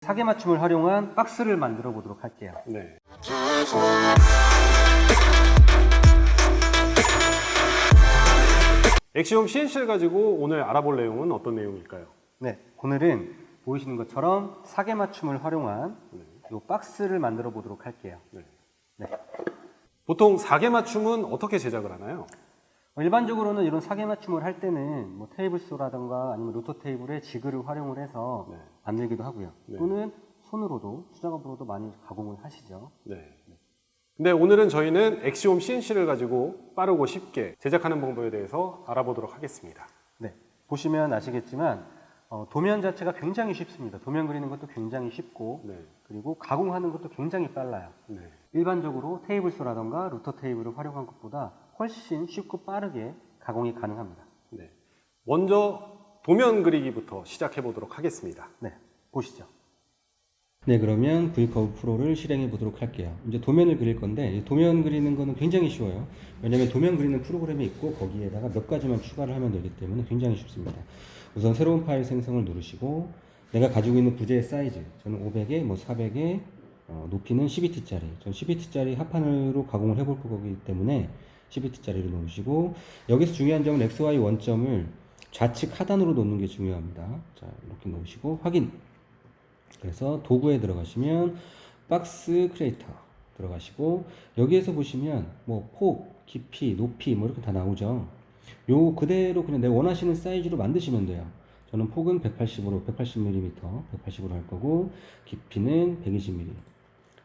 사계 맞춤을 활용한 박스를 만들어 보도록 할게요. 네. 엑시움 CNC를 가지고 오늘 알아볼 내용은 어떤 내용일까요? 네, 오늘은 보이시는 것처럼 사계 맞춤을 활용한 이 박스를 만들어 보도록 할게요. 네. 네. 보통 사계 맞춤은 어떻게 제작을 하나요? 어, 일반적으로는 이런 사계 맞춤을 할 때는 뭐 테이블 소라든가 아니면 루터 테이블의 지그를 활용을 해서 네. 만들기도 하고요. 네. 또는 손으로도 수작업으로도 많이 가공을 하시죠. 네. 근데 오늘은 저희는 엑시움 CNC를 가지고 빠르고 쉽게 제작하는 방법에 대해서 알아보도록 하겠습니다. 네, 보시면 아시겠지만 어, 도면 자체가 굉장히 쉽습니다. 도면 그리는 것도 굉장히 쉽고 네. 그리고 가공하는 것도 굉장히 빨라요. 네. 일반적으로 테이블 소라던가 루터 테이블을 활용한 것보다 훨씬 쉽고 빠르게 가공이 가능합니다. 네. 먼저 도면 그리기부터 시작해 보도록 하겠습니다. 네, 보시죠. 네, 그러면 V커브 프로를 실행해 보도록 할게요. 이제 도면을 그릴 건데 이 도면 그리는 거는 굉장히 쉬워요. 왜냐하면 도면 그리는 프로그램이 있고 거기에다가 몇 가지만 추가를 하면 되기 때문에 굉장히 쉽습니다. 우선 새로운 파일 생성을 누르시고 내가 가지고 있는 부재의 사이즈 저는 500에 뭐 400에 어, 높이는 12t짜리 전 12t짜리 합판으로 가공을 해볼 거기 때문에 12t짜리를 놓으시고 여기서 중요한 점은 XY 원점을 좌측 하단으로 놓는 게 중요합니다. 자 이렇게 놓으시고 확인 그래서 도구에 들어가시면 박스 크리에이터 들어가시고 여기에서 보시면 뭐 폭, 깊이, 높이 뭐 이렇게 다 나오죠. 요 그대로 그냥 내 원하시는 사이즈로 만드시면 돼요. 저는 폭은 180으로 180mm, 180으로 할 거고 깊이는 120mm.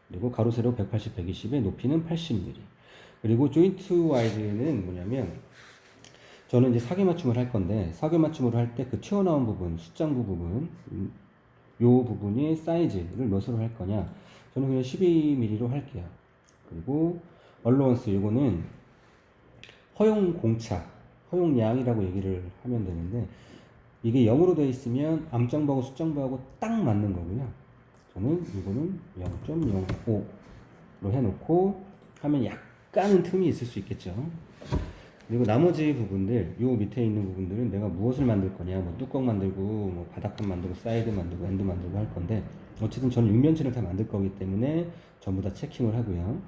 그리고 가로 세로 180, 120에 높이는 80mm. 그리고 조인트 와이드는 뭐냐면 저는 이제 사계 맞춤을 할 건데 사계 맞춤으로 할때 그 튀어나온 부분, 숫장부 부분 음, 요 부분이 사이즈를 몇으로 할 거냐? 저는 그냥 12mm로 할게요. 그리고 얼로원스 요거는 허용 공차, 허용량이라고 얘기를 하면 되는데 이게 0으로 되어 있으면 암장부하고 숫장부하고 딱 맞는 거고요. 저는 이거는 0.05로 해놓고 하면 약 간은 틈이 있을 수 있겠죠. 그리고 나머지 부분들, 요 밑에 있는 부분들은 내가 무엇을 만들 거냐, 뭐 뚜껑 만들고, 뭐 바닥판 만들고, 사이드 만들고, 엔드 만들고 할 건데, 어쨌든 저는 육면체를 다 만들 거기 때문에 전부 다 체킹을 하고요.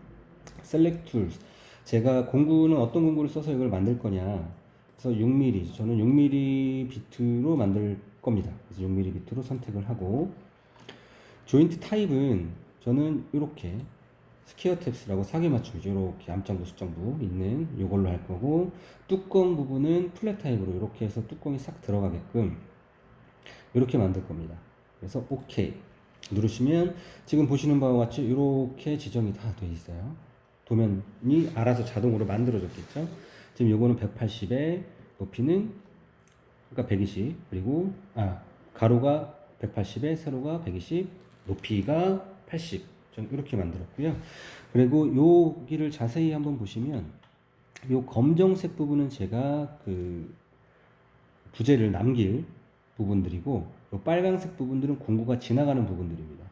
Select Tools. 제가 공구는 어떤 공구를 써서 이걸 만들 거냐. 그래서 6mm, 저는 6mm 비트로 만들 겁니다. 그래서 6mm 비트로 선택을 하고, 조인트 타입은 저는 이렇게 스퀘어 탭스라고 사계 맞춤이죠. 이렇게 암장부, 숫장부 있는 이걸로 할 거고 뚜껑 부분은 플랫 타입으로 이렇게 해서 뚜껑이 싹 들어가게끔 이렇게 만들 겁니다. 그래서 OK 누르시면 지금 보시는 바와 같이 이렇게 지정이 다 돼 있어요. 도면이 알아서 자동으로 만들어졌겠죠. 지금 요거는 180에 높이는 그러니까 120 그리고 아 가로가 180에 세로가 120 높이가 80 전 이렇게 만들었고요. 그리고 여기를 자세히 한번 보시면 요 검정색 부분은 제가 그 부재를 남길 부분들이고 요 빨간색 부분들은 공구가 지나가는 부분들입니다.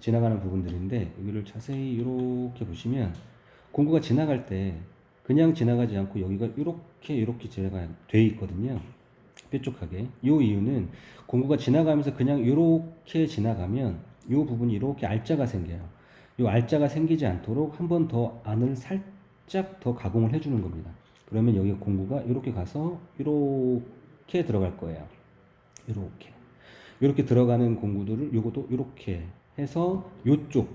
지나가는 부분들인데 여기를 자세히 이렇게 보시면 공구가 지나갈 때 그냥 지나가지 않고 여기가 이렇게 이렇게 제가 돼 있거든요. 뾰족하게. 요 이유는 공구가 지나가면서 그냥 이렇게 지나가면 요 부분이 이렇게 알짜가 생겨요. 요 알짜가 생기지 않도록 한 번 더 안을 살짝 더 가공을 해주는 겁니다. 그러면 여기 공구가 이렇게 가서 이렇게 들어갈 거예요. 이렇게 이렇게 들어가는 공구들을 요것도 이렇게 해서 요쪽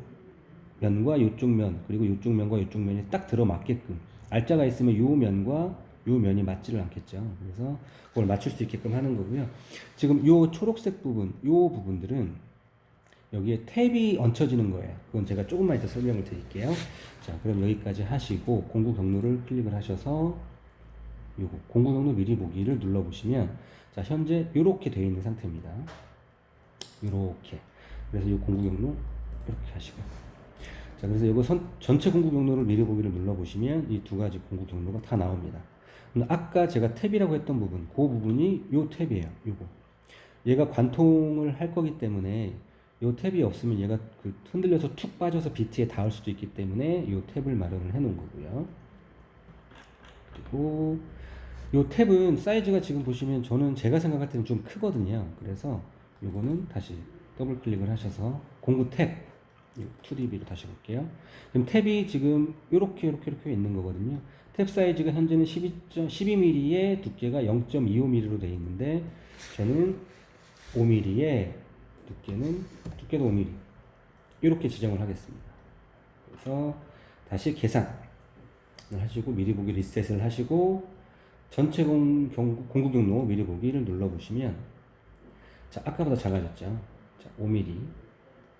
면과 요쪽 면 그리고 요쪽 면과 요쪽 면이 딱 들어맞게끔 알짜가 있으면 요 면과 요 면이 맞지를 않겠죠. 그래서 그걸 맞출 수 있게끔 하는 거고요. 지금 요 초록색 부분, 요 부분들은 여기에 탭이 얹혀지는 거예요. 그건 제가 조금만 이따 설명을 드릴게요. 자, 그럼 여기까지 하시고 공구 경로를 클릭을 하셔서 요거 공구 경로 미리 보기를 눌러 보시면 자, 현재 이렇게 되어 있는 상태입니다. 이렇게. 그래서 이 공구 경로 이렇게 하시고. 자, 그래서 이거 선, 전체 공구 경로를 미리 보기를 눌러 보시면 이 두 가지 공구 경로가 다 나옵니다. 아까 제가 탭이라고 했던 부분, 그 부분이 요 탭이에요. 요거. 얘가 관통을 할 거기 때문에 요 탭이 없으면 얘가 그 흔들려서 툭 빠져서 비트에 닿을 수도 있기 때문에 요 탭을 마련을 해 놓은 거고요. 그리고 요 탭은 사이즈가 지금 보시면 저는 제가 생각할 때는 좀 크거든요. 그래서 요거는 다시 더블 클릭을 하셔서 공구 탭 2DB로 다시 볼게요. 그럼 탭이 지금 이렇게 이렇게 이렇게 있는 거거든요. 탭 사이즈가 현재는 12, 12mm에 두께가 0.25mm로 되어 있는데 저는 5mm에 두께는 두께도 5mm 이렇게 지정을 하겠습니다. 그래서 다시 계산을 하시고 미리 보기 리셋을 하시고 전체 공구 경로 미리 보기를 눌러 보시면 자 아까보다 작아졌죠. 자 5mm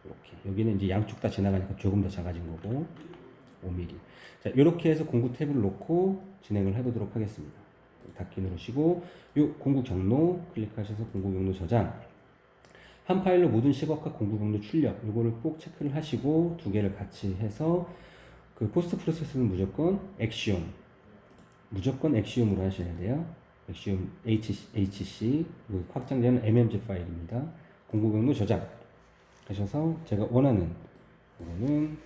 이렇게 여기는 이제 양쪽 다 지나가니까 조금 더 작아진 거고 5mm 자 이렇게 해서 공구 탭을 놓고 진행을 해보도록 하겠습니다. 닫기 누르시고 요 공구 경로 클릭하셔서 공구 경로 저장 한 파일로 모든 시각화 공구 경로 출력 요거를 꼭 체크를 하시고 두 개를 같이 해서 그 포스트 프로세스는 무조건 엑시옴 무조건 엑시옴으로 하셔야 돼요. 엑시옴 HC, HC 그 확장되는 MMG 파일입니다. 공구 경로 저장 하셔서 제가 원하는 이거는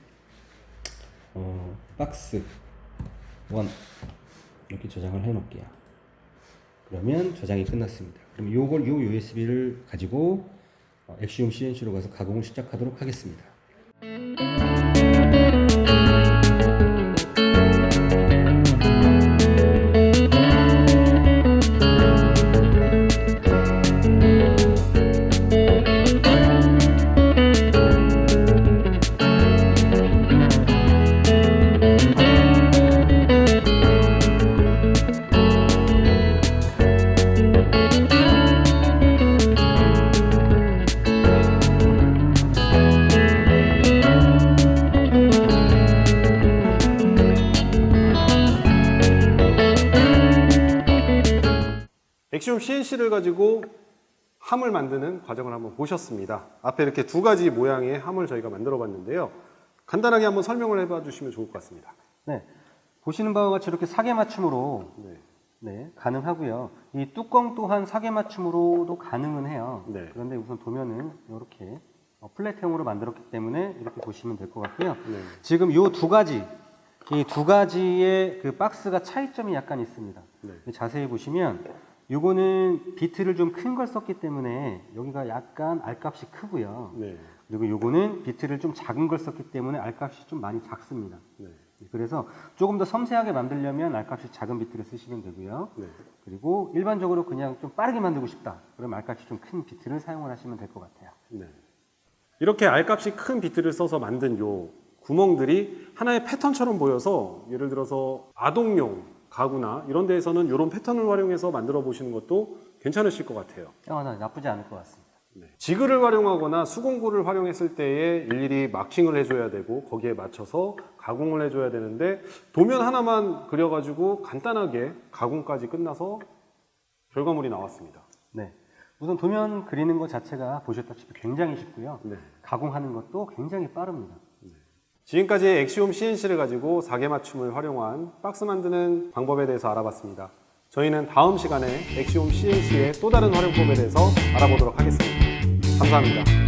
어, 박스 원 이렇게 저장을 해 놓을게요. 그러면 저장이 끝났습니다. 그럼 요걸 요 USB를 가지고 어, 엑시움 CNC로 가서 가공을 시작하도록 하겠습니다. 엑시움 CNC를 가지고 함을 만드는 과정을 한번 보셨습니다. 앞에 이렇게 두 가지 모양의 함을 저희가 만들어 봤는데요. 간단하게 한번 설명을 해봐 주시면 좋을 것 같습니다. 네. 보시는 바와 같이 이렇게 사계 맞춤으로 네. 네, 가능하고요. 이 뚜껑 또한 사계 맞춤으로도 가능은 해요. 네. 그런데 우선 도면은 이렇게 어, 플랫형으로 만들었기 때문에 이렇게 보시면 될 것 같고요. 네. 지금 이 두 가지, 이 두 가지의 그 박스가 차이점이 약간 있습니다. 네. 자세히 보시면 요거는 비트를 좀 큰 걸 썼기 때문에 여기가 약간 알값이 크고요. 네. 그리고 요거는 비트를 좀 작은 걸 썼기 때문에 알값이 좀 많이 작습니다. 네. 그래서 조금 더 섬세하게 만들려면 알값이 작은 비트를 쓰시면 되고요. 네. 그리고 일반적으로 그냥 좀 빠르게 만들고 싶다. 그럼 알값이 좀 큰 비트를 사용을 하시면 될 것 같아요. 네. 이렇게 알값이 큰 비트를 써서 만든 요 구멍들이 하나의 패턴처럼 보여서 예를 들어서 아동용 가구나 이런 데에서는 이런 패턴을 활용해서 만들어 보시는 것도 괜찮으실 것 같아요. 아, 나 나쁘지 않을 것 같습니다. 네. 지그를 활용하거나 수공구를 활용했을 때에 일일이 마킹을 해줘야 되고 거기에 맞춰서 가공을 해줘야 되는데 도면 하나만 그려가지고 간단하게 가공까지 끝나서 결과물이 나왔습니다. 네. 우선 도면 그리는 것 자체가 보셨다시피 굉장히 쉽고요. 네. 가공하는 것도 굉장히 빠릅니다. 지금까지 엑시움 CNC를 가지고 사계 맞춤을 활용한 박스 만드는 방법에 대해서 알아봤습니다. 저희는 다음 시간에 엑시움 CNC의 또 다른 활용법에 대해서 알아보도록 하겠습니다. 감사합니다.